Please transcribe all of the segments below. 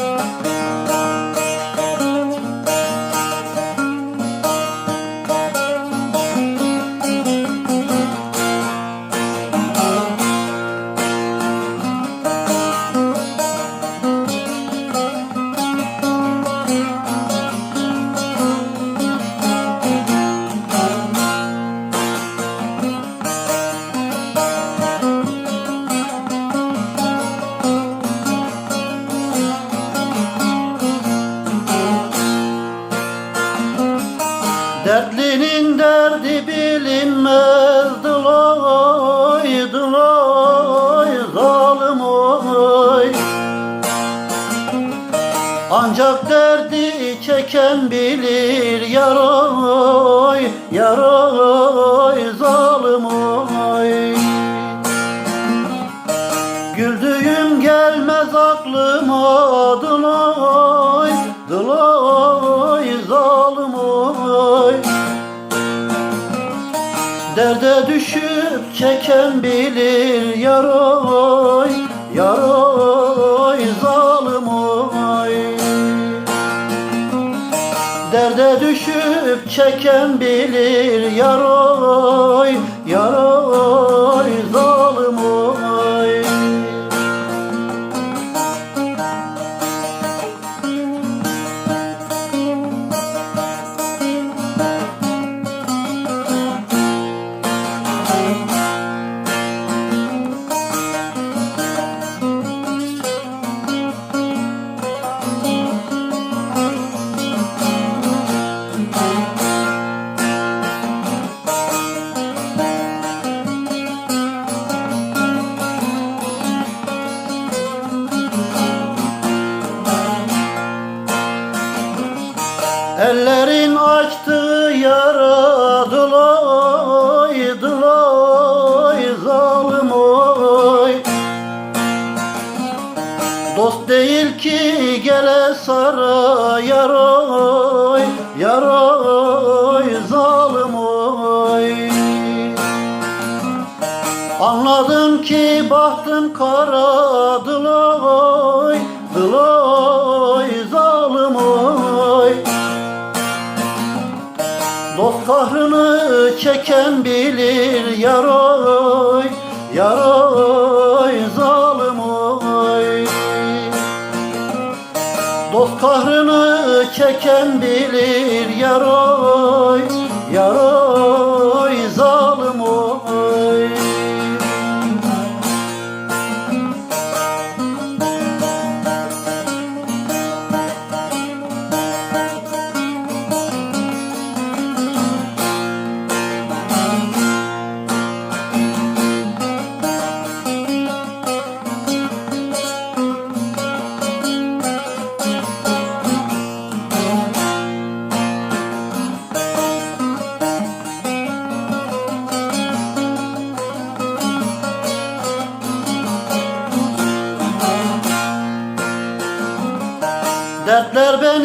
Música Dertlinin derdi bilinmez Dıloy, dıloy, zalim oy. Ancak derdi çeken bilir Yaroy, yaroy, zalim oy. Güldüğüm gelmez aklıma Derde düşüp çeken bilir Yaroy, yaroy, zalim oy. Derde düşüp çeken bilir Yaroy, yaroy, Ellerin açtığı yara Dıloy, dıloy, zalim oy. Dost değil ki gele sara Yaroy, yaroy, zalim oy. Anladım ki bahtım kara Dıloy, dıloy, kahrını çeken bilir yaroy, yaroy, zalim oy. Dost kahrını çeken bilir yaroy, yaroy,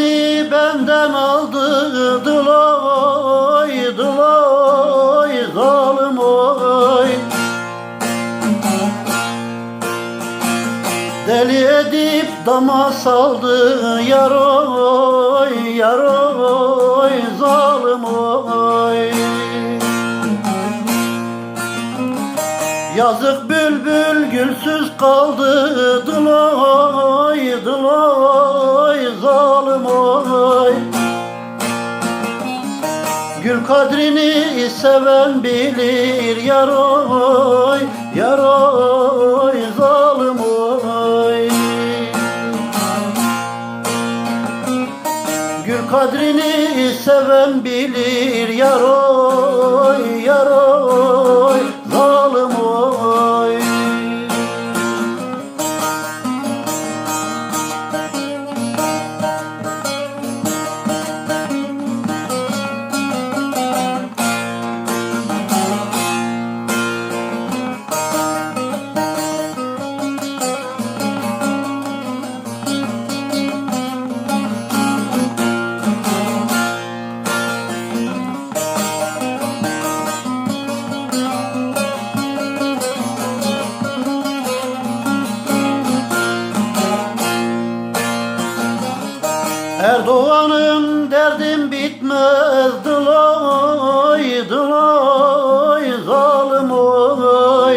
Beni benden aldı Dıloy, dıloy, zalim oy. Deli edip dama saldı Yaroy, yaroy, zalim oy. Yazık bülbül gülsüz kaldı Dıloy, dıloy, zalim oy. Gül kadrini seven bilir Yaroy, yaroy, zalim oy. Gül kadrini seven bilir Yaroy, yaroy, zalim Erdoğan'ım derdim bitmez Dıloy, dıloy, zalim oy.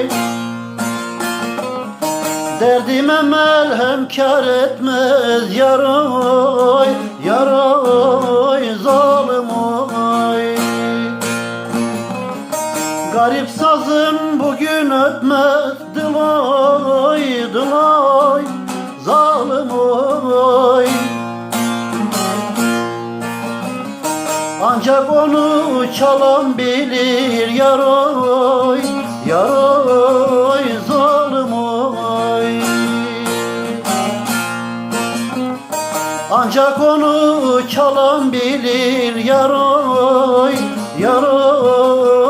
Derdime melhem kar etmez Yaroy, yaroy, zalim oy. Garip sazım bugün ötmez çalan bilir yaroy, yaroy, zalim oy. Ancak onu çalan bilir yaroy, yaroy